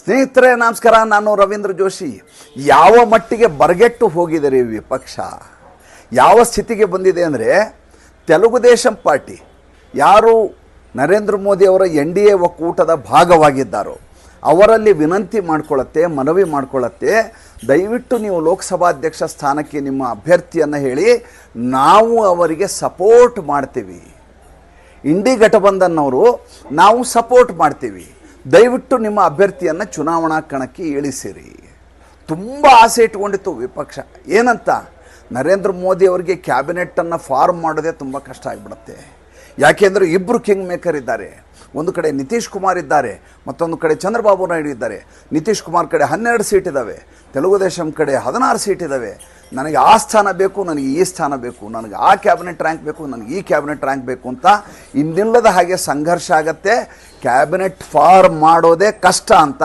ಸ್ನೇಹಿತರೆ, ನಮಸ್ಕಾರ. ನಾನು ರವೀಂದ್ರ ಜೋಶಿ. ಯಾವ ಮಟ್ಟಿಗೆ ಬರಗೆಟ್ಟು ಹೋಗಿದೆ ವಿಪಕ್ಷ? ಯಾವ ಸ್ಥಿತಿಗೆ ಬಂದಿದೆ ಅಂದರೆ ತೆಲುಗು ದೇಶಂ ಪಾರ್ಟಿ, ಯಾರು ನರೇಂದ್ರ ಮೋದಿ ಅವರ ಎನ್ ಡಿ ಎ ಒಕ್ಕೂಟದ ಭಾಗವಾಗಿದ್ದಾರೋ, ಅವರಲ್ಲಿ ವಿನಂತಿ ಮಾಡ್ಕೊಳ್ಳತ್ತೆ, ಮನವಿ ಮಾಡ್ಕೊಳ್ಳತ್ತೆ. ದಯವಿಟ್ಟು ನೀವು ಲೋಕಸಭಾಧ್ಯಕ್ಷ ಸ್ಥಾನಕ್ಕೆ ನಿಮ್ಮ ಅಭ್ಯರ್ಥಿಯನ್ನು ಹೇಳಿ, ನಾವು ಅವರಿಗೆ ಸಪೋರ್ಟ್ ಮಾಡ್ತೀವಿ. ಇಂಡಿ ಘಟಬಂಧನ್ನವರು ನಾವು ಸಪೋರ್ಟ್ ಮಾಡ್ತೀವಿ. ದಯವಿಟ್ಟು ನಿಮ್ಮ ಅಭ್ಯರ್ಥಿಯನ್ನು ಚುನಾವಣಾ ಕಣಕ್ಕೆ ಇಳಿಸಿರಿ. ತುಂಬ ಆಸೆ ಇಟ್ಕೊಂಡಿತ್ತು ವಿಪಕ್ಷ. ಏನಂತ? ನರೇಂದ್ರ ಮೋದಿ ಅವರಿಗೆ ಕ್ಯಾಬಿನೆಟ್ಟನ್ನು ಫಾರ್ಮ್ ಮಾಡೋದೇ ತುಂಬ ಕಷ್ಟ ಆಗಿಬಿಡುತ್ತೆ. ಯಾಕೆಂದರೆ ಇಬ್ಬರು ಕಿಂಗ್ ಮೇಕರ್ ಇದ್ದಾರೆ. ಒಂದು ಕಡೆ ನಿತೀಶ್ ಕುಮಾರ್ ಇದ್ದಾರೆ, ಮತ್ತೊಂದು ಕಡೆ ಚಂದ್ರಬಾಬು ನಾಯ್ಡು ಇದ್ದಾರೆ. ನಿತೀಶ್ ಕುಮಾರ್ ಕಡೆ ಹನ್ನೆರಡು ಸೀಟ್ ಇದ್ದಾವೆ ತೆಲುಗು ದೇಶಂ ಕಡೆ ಹದಿನಾರು ಸೀಟ್ ಇದ್ದಾವೆ ನನಗೆ ಆ ಸ್ಥಾನ ಬೇಕು, ನನಗೆ ಈ ಸ್ಥಾನ ಬೇಕು, ನನಗೆ ಆ ಕ್ಯಾಬಿನೆಟ್ ರ್ಯಾಂಕ್ ಬೇಕು, ನನಗೆ ಈ ಕ್ಯಾಬಿನೆಟ್ ರ್ಯಾಂಕ್ ಬೇಕು ಅಂತ ಇನ್ನಿಲ್ಲದ ಹಾಗೆ ಸಂಘರ್ಷ ಆಗತ್ತೆ. ಕ್ಯಾಬಿನೆಟ್ ಫಾರ್ಮ್ ಮಾಡೋದೇ ಕಷ್ಟ ಅಂತ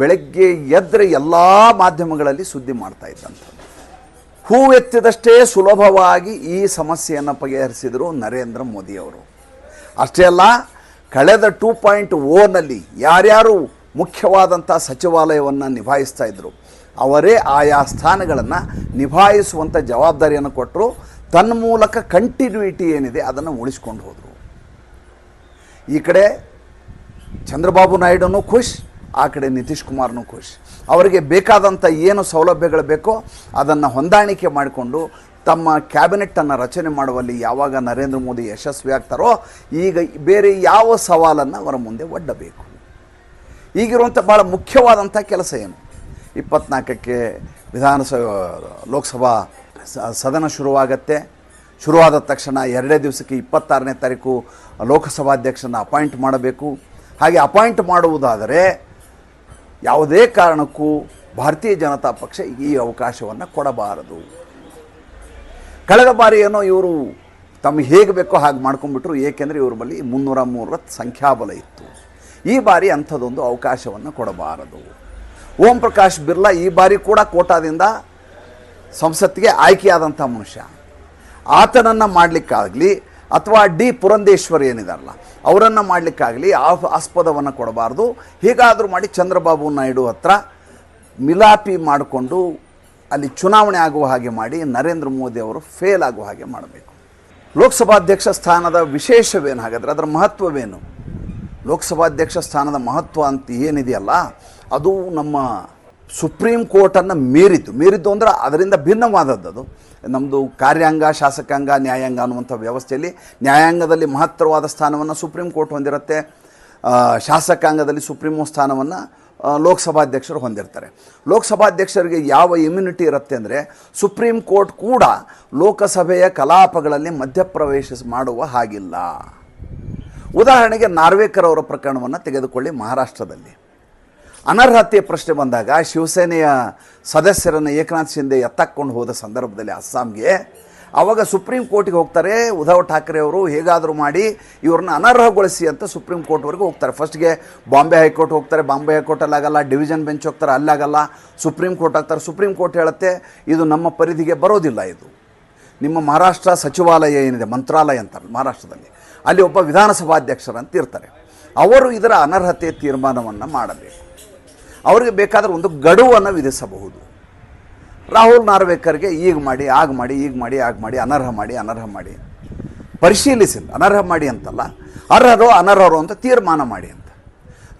ಬೆಳಗ್ಗೆ ಎದ್ದರೆ ಎಲ್ಲ ಮಾಧ್ಯಮಗಳಲ್ಲಿ ಸುದ್ದಿ ಮಾಡ್ತಾ ಇದ್ದಂಥದ್ದು ಹೂವೆತ್ತಿದಷ್ಟೇ ಸುಲಭವಾಗಿ ಈ ಸಮಸ್ಯೆಯನ್ನು ಬಗೆಹರಿಸಿದರು ನರೇಂದ್ರ ಮೋದಿಯವರು ಅಷ್ಟೇ ಅಲ್ಲ, ಕಳೆದ ಟೂ ಪಾಯಿಂಟ್ ಓನಲ್ಲಿ ಯಾರ್ಯಾರು ಮುಖ್ಯವಾದಂಥ ಸಚಿವಾಲಯವನ್ನು ನಿಭಾಯಿಸ್ತಾ ಇದ್ದರು ಅವರೇ ಆಯಾ ಸ್ಥಾನಗಳನ್ನು ನಿಭಾಯಿಸುವಂಥ ಜವಾಬ್ದಾರಿಯನ್ನು ಕೊಟ್ಟರು ತನ್ನ ಮೂಲಕ ಕಂಟಿನ್ಯೂಟಿ ಏನಿದೆ ಅದನ್ನು ಉಳಿಸ್ಕೊಂಡು ಹೋದರು. ಈ ಕಡೆ ಚಂದ್ರಬಾಬು ನಾಯ್ಡುನೂ ಖುಷ್ ಆ ಕಡೆ ನಿತೀಶ್ ಕುಮಾರ್ನೂ ಖುಷಿ ಅವರಿಗೆ ಬೇಕಾದಂಥ ಏನು ಸೌಲಭ್ಯಗಳು ಬೇಕೋ ಅದನ್ನು ಹೊಂದಾಣಿಕೆ ಮಾಡಿಕೊಂಡು ತಮ್ಮ ಕ್ಯಾಬಿನೆಟ್ಟನ್ನು ರಚನೆ ಮಾಡುವಲ್ಲಿ ಯಾವಾಗ ನರೇಂದ್ರ ಮೋದಿ ಯಶಸ್ವಿ ಆಗ್ತಾರೋ ಈಗ ಬೇರೆ ಯಾವ ಸವಾಲನ್ನು ಅವರ ಮುಂದೆ ಒಡ್ಡಬೇಕು. ಈಗಿರುವಂಥ ಭಾಳ ಮುಖ್ಯವಾದಂಥ ಕೆಲಸ ಏನು? ಇಪ್ಪತ್ನಾಲ್ಕಕ್ಕೆ ವಿಧಾನಸಭೆ, ಲೋಕಸಭಾ ಸದನ ಶುರುವಾಗತ್ತೆ. ಶುರುವಾದ ತಕ್ಷಣ ಎರಡೇ ದಿವಸಕ್ಕೆ ಇಪ್ಪತ್ತಾರನೇ ತಾರೀಕು ಲೋಕಸಭಾಧ್ಯಕ್ಷನ ಅಪಾಯಿಂಟ್ ಮಾಡಬೇಕು. ಹಾಗೆ ಅಪಾಯಿಂಟ್ ಮಾಡುವುದಾದರೆ ಯಾವುದೇ ಕಾರಣಕ್ಕೂ ಭಾರತೀಯ ಜನತಾ ಪಕ್ಷ ಈ ಅವಕಾಶವನ್ನು ಕೊಡಬಾರದು. ಕಳೆದ ಬಾರಿ ಏನೋ ಇವರು ತಮಗೆ ಹೇಗೆ ಬೇಕೋ ಹಾಗೆ ಮಾಡ್ಕೊಂಡ್ಬಿಟ್ರು, ಏಕೆಂದರೆ ಇವ್ರ ಬಳಿ ಮುನ್ನೂರ ಮೂರರ ಸಂಖ್ಯಾಬಲ ಇತ್ತು. ಈ ಬಾರಿ ಅಂಥದ್ದೊಂದು ಅವಕಾಶವನ್ನು ಕೊಡಬಾರದು. ಓಂ ಪ್ರಕಾಶ್ ಬಿರ್ಲಾ ಈ ಬಾರಿ ಕೂಡ ಕೋಟಾದಿಂದ ಸಂಸತ್ತಿಗೆ ಆಯ್ಕೆಯಾದಂಥ ಮನುಷ್ಯ. ಆತನನ್ನು ಮಾಡಲಿಕ್ಕಾಗಲಿ ಅಥವಾ ಡಿ ಪುರಂದೇಶ್ವರ್ ಏನಿದಾರಲ್ಲ ಅವರನ್ನು ಮಾಡಲಿಕ್ಕಾಗಲಿ ಆ ಆಸ್ಪದವನ್ನು ಕೊಡಬಾರ್ದು. ಹೀಗಾದರೂ ಮಾಡಿ ಚಂದ್ರಬಾಬು ನಾಯ್ಡು ಹತ್ರ ಮಿಲಾಪಿ ಮಾಡಿಕೊಂಡು ಅಲ್ಲಿ ಚುನಾವಣೆ ಆಗುವ ಹಾಗೆ ಮಾಡಿ ನರೇಂದ್ರ ಮೋದಿ ಅವರು ಫೇಲ್ ಆಗುವ ಹಾಗೆ ಮಾಡಬೇಕು. ಲೋಕಸಭಾಧ್ಯಕ್ಷ ಸ್ಥಾನದ ವಿಶೇಷವೇನು ಹಾಗಾದರೆ ಅದರ ಮಹತ್ವವೇನು? ಲೋಕಸಭಾಧ್ಯಕ್ಷ ಸ್ಥಾನದ ಮಹತ್ವ ಅಂತ ಏನಿದೆಯಲ್ಲ, ಅದು ನಮ್ಮ ಸುಪ್ರೀಂ ಕೋರ್ಟನ್ನು ಮೀರಿದ್ದು. ಮೀರಿದ್ದು ಅಂದರೆ ಅದರಿಂದ ಭಿನ್ನವಾದದ್ದು ನಮ್ಮದು ಕಾರ್ಯಾಂಗ, ಶಾಸಕಾಂಗ, ನ್ಯಾಯಾಂಗ ಅನ್ನುವಂಥ ವ್ಯವಸ್ಥೆಯಲ್ಲಿ ನ್ಯಾಯಾಂಗದಲ್ಲಿ ಮಹತ್ತರವಾದ ಸ್ಥಾನವನ್ನು ಸುಪ್ರೀಂ ಕೋರ್ಟ್ ಹೊಂದಿರುತ್ತೆ. ಶಾಸಕಾಂಗದಲ್ಲಿ ಸುಪ್ರೀಮೋ ಸ್ಥಾನವನ್ನು ಲೋಕಸಭಾಧ್ಯಕ್ಷರು ಹೊಂದಿರ್ತಾರೆ. ಲೋಕಸಭಾಧ್ಯಕ್ಷರಿಗೆ ಯಾವ ಇಮ್ಯುನಿಟಿ ಇರುತ್ತೆ ಅಂದರೆ ಸುಪ್ರೀಂ ಕೋರ್ಟ್ ಕೂಡ ಲೋಕಸಭೆಯ ಕಲಾಪಗಳಲ್ಲಿ ಮಧ್ಯಪ್ರವೇಶ ಮಾಡುವ ಹಾಗಿಲ್ಲ. ಉದಾಹರಣೆಗೆ ನಾರ್ವೇಕರ್ ಅವರ ಪ್ರಕರಣವನ್ನು ತೆಗೆದುಕೊಳ್ಳಿ ಮಹಾರಾಷ್ಟ್ರದಲ್ಲಿ. ಅನರ್ಹತೆ ಪ್ರಶ್ನೆ ಬಂದಾಗ ಶಿವಸೇನೆಯ ಸದಸ್ಯರನ್ನು ಏಕನಾಥ್ ಶಿಂದೆ ಎತ್ತಕ್ಕೊಂಡು ಹೋದ ಸಂದರ್ಭದಲ್ಲಿ ಅಸ್ಸಾಂಗೆ ಆವಾಗ ಸುಪ್ರೀಂ ಕೋರ್ಟಿಗೆ ಹೋಗ್ತಾರೆ. ಉದ್ಧವ್ ಠಾಕ್ರೆ ಅವರು ಹೇಗಾದರೂ ಮಾಡಿ ಇವ್ರನ್ನ ಅನರ್ಹಗೊಳಿಸಿ ಅಂತ ಸುಪ್ರೀಂ ಕೋರ್ಟ್ವರೆಗೂ ಹೋಗ್ತಾರೆ. ಫಸ್ಟ್ಗೆ ಬಾಂಬೆ ಹೈಕೋರ್ಟ್ ಹೋಗ್ತಾರೆ. ಬಾಂಬೆ ಹೈಕೋರ್ಟಲ್ಲಿ ಆಗಲ್ಲ ಡಿವಿಷನ್ ಬೆಂಚ್ ಹೋಗ್ತಾರೆ. ಅಲ್ಲಾಗಲ್ಲ ಸುಪ್ರೀಂ ಕೋರ್ಟ್ ಆಗ್ತಾರೆ. ಸುಪ್ರೀಂ ಕೋರ್ಟ್ ಹೇಳುತ್ತೆ, ಇದು ನಮ್ಮ ಪರಿಧಿಗೆ ಬರೋದಿಲ್ಲ ಇದು. ನಿಮ್ಮ ಮಹಾರಾಷ್ಟ್ರ ಸಚಿವಾಲಯ ಏನಿದೆ, ಮಂತ್ರಾಲಯ ಅಂತಾರೆ ಮಹಾರಾಷ್ಟ್ರದಲ್ಲಿ, ಅಲ್ಲಿ ಒಬ್ಬ ವಿಧಾನಸಭಾಧ್ಯಕ್ಷರಂತ ಇರ್ತಾರೆ ಅವರು ಇದರ ಅನರ್ಹತೆ ತೀರ್ಮಾನವನ್ನು ಮಾಡಬೇಕು. ಅವರಿಗೆ ಬೇಕಾದರೆ ಒಂದು ಗಡುವನ್ನು ವಿಧಿಸಬಹುದು. ರಾಹುಲ್ ನಾರ್ವೇಕರ್ಗೆ ಈಗ ಮಾಡಿ, ಆಗ ಮಾಡಿ, ಈಗ ಮಾಡಿ, ಆಗ ಮಾಡಿ, ಅನರ್ಹ ಮಾಡಿ ಅನರ್ಹ ಮಾಡಿ. ಪರಿಶೀಲಿಸಿಲ್ಲ. ಅನರ್ಹ ಮಾಡಿ ಅಂತಲ್ಲ. ಅರ್ಹರು, ಅನರ್ಹರು ಅಂತ ತೀರ್ಮಾನ ಮಾಡಿ ಅಂತ.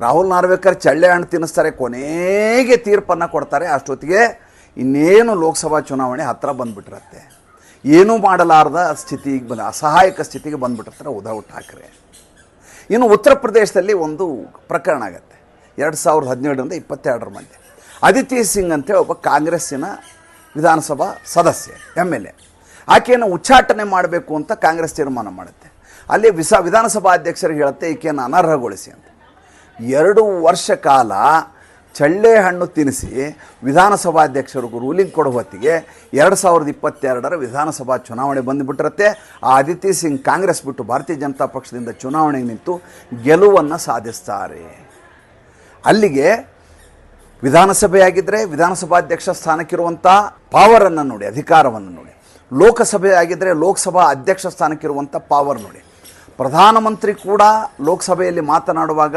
ರಾಹುಲ್ ನಾರ್ವೇಕರ್ ಚಳ್ಳೆ ಹಣ್ಣು ತಿನ್ನಿಸ್ತಾರೆ, ಕೊನೆಗೆ ತೀರ್ಪನ್ನು ಕೊಡ್ತಾರೆ. ಅಷ್ಟೊತ್ತಿಗೆ ಇನ್ನೇನು ಲೋಕಸಭಾ ಚುನಾವಣೆ ಹತ್ತಿರ ಬಂದುಬಿಟ್ಟಿರತ್ತೆ ಏನೂ ಮಾಡಲಾರದ ಸ್ಥಿತಿಗೆ ಬಂದ ಅಸಹಾಯಕ ಸ್ಥಿತಿಗೆ ಬಂದುಬಿಟ್ಟಿರ್ತಾರೆ ಉದ್ಧವ್ ಠಾಕ್ರೆ. ಇನ್ನು ಉತ್ತರ ಪ್ರದೇಶದಲ್ಲಿ ಒಂದು ಪ್ರಕರಣ ಆಗುತ್ತೆ. ಎರಡು ಸಾವಿರದ ಹದಿನೇಳರಿಂದ ಇಪ್ಪತ್ತೆರಡರ ಮಧ್ಯೆ. ಅದಿತಿ ಸಿಂಗ್ ಅಂತೇಳಿ ಒಬ್ಬ ಕಾಂಗ್ರೆಸ್ಸಿನ ವಿಧಾನಸಭಾ ಸದಸ್ಯ ಎಂ ಎಲ್ ಎ. ಆಕೆಯನ್ನು ಉಚ್ಚಾಟನೆ ಮಾಡಬೇಕು ಅಂತ ಕಾಂಗ್ರೆಸ್ ತೀರ್ಮಾನ ಮಾಡುತ್ತೆ. ಅಲ್ಲಿ ವಿಸ, ವಿಧಾನಸಭಾ ಅಧ್ಯಕ್ಷರಿಗೆ ಹೇಳುತ್ತೆ, ಈಕೆಯನ್ನು ಅನರ್ಹಗೊಳಿಸಿ ಅಂತ. ಎರಡು ವರ್ಷ ಕಾಲ ಚಳ್ಳೆ ಹಣ್ಣು ತಿನ್ನಿಸಿ ವಿಧಾನಸಭಾಧ್ಯಕ್ಷರಿಗೂ ರೂಲಿಂಗ್ ಕೊಡೋ ಹೊತ್ತಿಗೆ ಎರಡು ಸಾವಿರದ ಇಪ್ಪತ್ತೆರಡರ ವಿಧಾನಸಭಾ ಚುನಾವಣೆ ಬಂದುಬಿಟ್ಟಿರುತ್ತೆ. ಆ ಅದಿತಿ ಸಿಂಗ್ ಕಾಂಗ್ರೆಸ್ ಬಿಟ್ಟು ಭಾರತೀಯ ಜನತಾ ಪಕ್ಷದಿಂದ ಚುನಾವಣೆಗೆ ನಿಂತು ಗೆಲುವನ್ನು ಸಾಧಿಸ್ತಾರೆ. ಅಲ್ಲಿಗೆ ವಿಧಾನಸಭೆಯಾಗಿದ್ದರೆ ವಿಧಾನಸಭಾಧ್ಯಕ್ಷ ಸ್ಥಾನಕ್ಕಿರುವಂಥ ಪಾವರನ್ನು ನೋಡಿ, ಅಧಿಕಾರವನ್ನು ನೋಡಿ. ಲೋಕಸಭೆ ಆಗಿದ್ದರೆ ಲೋಕಸಭಾ ಅಧ್ಯಕ್ಷ ಸ್ಥಾನಕ್ಕಿರುವಂಥ ಪಾವರ್ ನೋಡಿ. ಪ್ರಧಾನಮಂತ್ರಿ ಕೂಡ ಲೋಕಸಭೆಯಲ್ಲಿ ಮಾತನಾಡುವಾಗ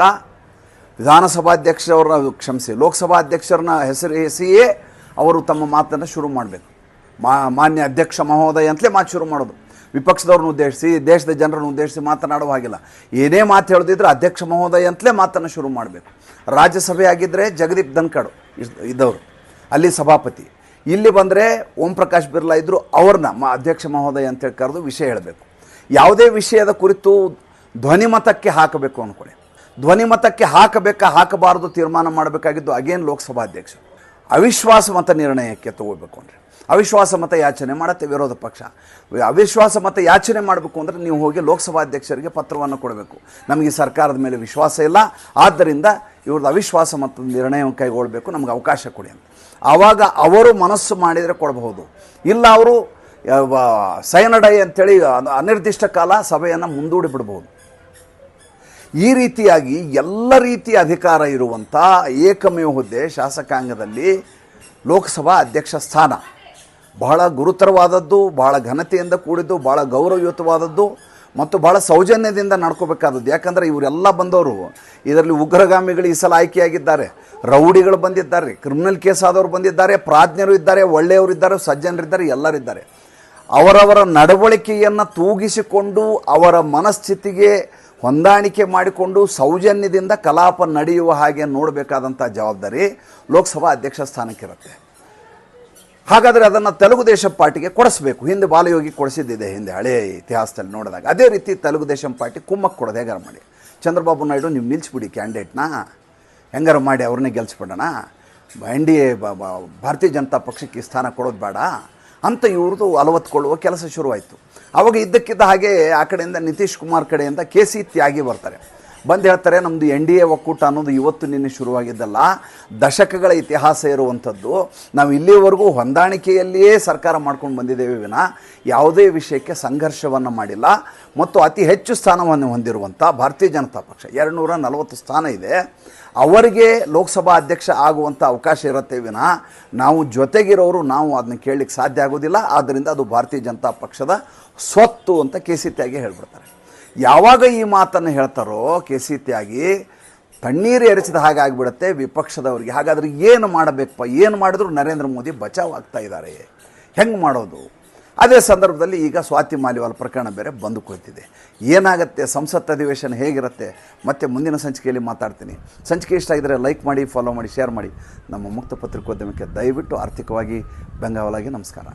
ವಿಧಾನಸಭಾಧ್ಯಕ್ಷರನ್ನ ಕ್ಷಮಿಸಿ, ಲೋಕಸಭಾಧ್ಯಕ್ಷರನ್ನ ಹೆಸರು ಹೆಸಿಯೇ ಅವರು ತಮ್ಮ ಮಾತನ್ನು ಶುರು ಮಾಡಬೇಕು. ಮಾನ್ಯ ಅಧ್ಯಕ್ಷ ಮಹೋದಯ ಅಂತಲೇ ಮಾತು ಶುರು ಮಾಡೋದು. ವಿಪಕ್ಷದವ್ರನ್ನ ಉದ್ದೇಶಿಸಿ, ದೇಶದ ಜನರನ್ನು ಉದ್ದೇಶಿಸಿ ಮಾತನಾಡುವ ಹಾಗಿಲ್ಲ. ಏನೇ ಮಾತು ಹೇಳದಿದ್ರೆ ಅಧ್ಯಕ್ಷ ಮಹೋದಯ ಅಂತಲೇ ಮಾತನ್ನು ಶುರು ಮಾಡಬೇಕು. ರಾಜ್ಯಸಭೆ ಆಗಿದ್ದರೆ ಜಗದೀಪ್ ಧನ್ಕಡ್ ಇದ್ದವರು, ಅಲ್ಲಿ ಸಭಾಪತಿ. ಇಲ್ಲಿ ಬಂದರೆ ಓಂ ಪ್ರಕಾಶ್ ಬಿರ್ಲಾ ಇದ್ದರು ಅವ್ರನ್ನ ಮ, ಅಧ್ಯಕ್ಷ ಮಹೋದಯ ಅಂತೇಳಿ ಕರೆದು ವಿಷಯ ಹೇಳಬೇಕು. ಯಾವುದೇ ವಿಷಯದ ಕುರಿತು ಧ್ವನಿಮತಕ್ಕೆ ಹಾಕಬೇಕು ಅಂದ್ಕೊಳ್ಳಿ ಧ್ವನಿಮತಕ್ಕೆ ಹಾಕಬೇಕಾ, ಹಾಕಬಾರದು ತೀರ್ಮಾನ ಮಾಡಬೇಕಾಗಿದ್ದು, ಅಗೇನ್ ಲೋಕಸಭಾಧ್ಯಕ್ಷ ಅವಿಶ್ವಾಸ ಮತ ನಿರ್ಣಯಕ್ಕೆ ತಗೋಬೇಕು ಅಂದರೆ. ಅವಿಶ್ವಾಸ ಮತ ಯಾಚನೆ ಮಾಡುತ್ತೆ ವಿರೋಧ ಪಕ್ಷ. ಅವಿಶ್ವಾಸ ಮತ ಯಾಚನೆ ಮಾಡಬೇಕು ಅಂದರೆ ನೀವು ಹೋಗಿ ಲೋಕಸಭಾಧ್ಯಕ್ಷರಿಗೆ ಪತ್ರವನ್ನು ಕೊಡಬೇಕು. ನಮಗೆ ಸರ್ಕಾರದ ಮೇಲೆ ವಿಶ್ವಾಸ ಇಲ್ಲ. ಆದ್ದರಿಂದ ಇವ್ರದ್ದು ಅವಿಶ್ವಾಸ ಮತ ನಿರ್ಣಯವನ್ನು ಕೈಗೊಳ್ಳಬೇಕು. ನಮಗೆ ಅವಕಾಶ ಕೊಡಿ ಅಂತ. ಆವಾಗ ಅವರು ಮನಸ್ಸು ಮಾಡಿದರೆ ಕೊಡಬಹುದು. ಇಲ್ಲ ಅವರು ಸೈನಡೈ ಅಂತೇಳಿ ಅನ- ಅನಿರ್ದಿಷ್ಟ ಕಾಲ ಸಭೆಯನ್ನು ಮುಂದೂಡಿ ಬಿಡ್ಬೋದು. ಈ ರೀತಿಯಾಗಿ ಎಲ್ಲ ರೀತಿಯ ಅಧಿಕಾರ ಇರುವಂಥ ಏಕಮೇವ ಹುದ್ದೆ ಶಾಸಕಾಂಗದಲ್ಲಿ ಲೋಕಸಭಾ ಅಧ್ಯಕ್ಷ ಸ್ಥಾನ. ಬಹಳ ಗುರುತರವಾದದ್ದು, ಬಹಳ ಘನತೆಯಿಂದ ಕೂಡಿದ್ದು, ಬಹಳ ಗೌರವಯುತವಾದದ್ದು ಮತ್ತು ಬಹಳ ಸೌಜನ್ಯದಿಂದ ನಡ್ಕೋಬೇಕಾದದ್ದು. ಯಾಕಂದರೆ ಇವರೆಲ್ಲ ಬಂದವರು ಇದರಲ್ಲಿ ಉಗ್ರಗಾಮಿಗಳು ಈ ಸಲ ಆಯ್ಕೆಯಾಗಿದ್ದಾರೆ. ರೌಡಿಗಳು ಬಂದಿದ್ದಾರೆ, ಕ್ರಿಮಿನಲ್ ಕೇಸ್ ಆದವರು ಬಂದಿದ್ದಾರೆ, ಪ್ರಾಜ್ಞರು ಇದ್ದಾರೆ, ಒಳ್ಳೆಯವರು ಇದ್ದಾರೆ ಸಜ್ಜನರಿದ್ದಾರೆ ಎಲ್ಲರಿದ್ದಾರೆ ಅವರವರ ನಡವಳಿಕೆಯನ್ನು ತೂಗಿಸಿಕೊಂಡು ಅವರ ಮನಸ್ಥಿತಿಗೆ ಹೊಂದಾಣಿಕೆ ಮಾಡಿಕೊಂಡು ಸೌಜನ್ಯದಿಂದ ಕಲಾಪ ನಡೆಯುವ ಹಾಗೆ ನೋಡಬೇಕಾದಂಥ ಜವಾಬ್ದಾರಿ ಲೋಕಸಭಾ ಅಧ್ಯಕ್ಷ ಸ್ಥಾನಕ್ಕಿರುತ್ತೆ. ಹಾಗಾದರೆ ಅದನ್ನು ತೆಲುಗು ದೇಶ ಪಾರ್ಟಿಗೆ ಕೊಡಿಸ್ಬೇಕು. ಹಿಂದೆ ಬಾಲಯೋಗಿ ಕೊಡಿಸಿದ್ದಿದೆ, ಹಿಂದೆ ಹಳೆಯ ಇತಿಹಾಸದಲ್ಲಿ ನೋಡಿದಾಗ. ಅದೇ ರೀತಿ ತೆಲುಗು ದೇಶಂ ಪಾರ್ಟಿ ಕುಮ್ಮಕ್ಕೆ ಕೊಡೋದು ಹೇಗಾರ ಮಾಡಿ? ಚಂದ್ರಬಾಬು ನಾಯ್ಡು, ನೀವು ನಿಲ್ಲಿಸ್ಬಿಡಿ ಕ್ಯಾಂಡಿಡೇಟ್ನ. ಹೆಂಗಾರು ಮಾಡಿ ಅವ್ರನ್ನೇ ಗೆಲ್ಸ್ಬಿಡೋಣ? ಎನ್ ಡಿ ಎ ಭಾರತೀಯ ಜನತಾ ಪಕ್ಷಕ್ಕೆ ಸ್ಥಾನ ಕೊಡೋದು ಬೇಡ. ಅಂತ ಇವ್ರದ್ದು ಅಲವತ್ಕೊಳ್ಳುವ ಕೆಲಸ ಶುರುವಾಯಿತು. ಅವಾಗ ಇದ್ದಕ್ಕಿದ್ದ ಹಾಗೆ ಆ ಕಡೆಯಿಂದ ನಿತೀಶ್ ಕುಮಾರ್ ಕಡೆಯಿಂದ ಕೆ ಸಿ ತ್ಯಾಗಿ ಬರ್ತಾರೆ. ಬಂದು ಹೇಳ್ತಾರೆ ನಮ್ಮದು ಎನ್ ಡಿ ಎ ಒಕ್ಕೂಟ ಅನ್ನೋದು ಇವತ್ತು ನಿನ್ನೆ ಶುರುವಾಗಿದ್ದಲ್ಲ. ದಶಕಗಳ ಇತಿಹಾಸ ಇರುವಂಥದ್ದು. ನಾವು ಇಲ್ಲಿಯವರೆಗೂ ಹೊಂದಾಣಿಕೆಯಲ್ಲಿಯೇ ಸರ್ಕಾರ ಮಾಡ್ಕೊಂಡು ಬಂದಿದ್ದೇವೆ ವಿನ. ಯಾವುದೇ ವಿಷಯಕ್ಕೆ ಸಂಘರ್ಷವನ್ನು ಮಾಡಿಲ್ಲ. ಮತ್ತು ಅತಿ ಹೆಚ್ಚು ಸ್ಥಾನವನ್ನು ಹೊಂದಿರುವಂಥ ಭಾರತೀಯ ಜನತಾ ಪಕ್ಷ ಎರಡು ನೂರ ನಲವತ್ತು ಸ್ಥಾನ ಇದೆ. ಅವರಿಗೆ ಲೋಕಸಭಾ ಅಧ್ಯಕ್ಷ ಆಗುವಂಥ ಅವಕಾಶ ಇರುತ್ತೆ ವಿನ. ನಾವು ಜೊತೆಗಿರೋರು, ನಾವು ಅದನ್ನ ಕೇಳಲಿಕ್ಕೆ ಸಾಧ್ಯ ಆಗೋದಿಲ್ಲ. ಆದ್ದರಿಂದ ಅದು ಭಾರತೀಯ ಜನತಾ ಪಕ್ಷದ ಸ್ವತ್ತು ಅಂತ ಕೆ ಸಿ ತ್ಯಾಗಿ ಹೇಳ್ಬಿಡ್ತಾರೆ. ಯಾವಾಗ ಈ ಮಾತನ್ನು ಹೇಳ್ತಾರೋ ಕೆ ಸಿ ತ್ಯಾಗಿ ತಣ್ಣೀರು ಎರಚಿದ ಹಾಗೆ ಆಗಿಬಿಡುತ್ತೆ ವಿಪಕ್ಷದವರಿಗೆ. ಹಾಗಾದ್ರೆ ಏನು ಮಾಡಬೇಕಪ್ಪ? ಏನು ಮಾಡಿದ್ರು ನರೇಂದ್ರ ಮೋದಿ ಬಚಾವ್ ಆಗ್ತಾ ಇದ್ದಾರೆ. ಹೆಂಗೆ ಮಾಡೋದು? ಅದೇ ಸಂದರ್ಭದಲ್ಲಿ ಈಗ ಸ್ವಾತಿ ಮಾಲಿವಾಲ್ ಪ್ರಕರಣ ಬೇರೆ ಬಂದು ಕೂತಿದೆ. ಏನಾಗುತ್ತೆ? ಸಂಸತ್ ಅಧಿವೇಶನ ಹೇಗಿರುತ್ತೆ? ಮತ್ತೆ ಮುಂದಿನ ಸಂಚಿಕೆಯಲ್ಲಿ ಮಾತಾಡ್ತೀನಿ. ಸಂಚಿಕೆ ಇಷ್ಟ ಆಗಿದ್ರೆ ಲೈಕ್ ಮಾಡಿ ಫಾಲೋ ಮಾಡಿ ಶೇರ್ ಮಾಡಿ. ನಮ್ಮ ಮುಕ್ತ ಪತ್ರಿಕೋದ್ಯಮಕ್ಕೆ ದಯವಿಟ್ಟು ಆರ್ಥಿಕವಾಗಿ ಬೆಂಗಾವಲಾಗಿ ನಮಸ್ಕಾರ.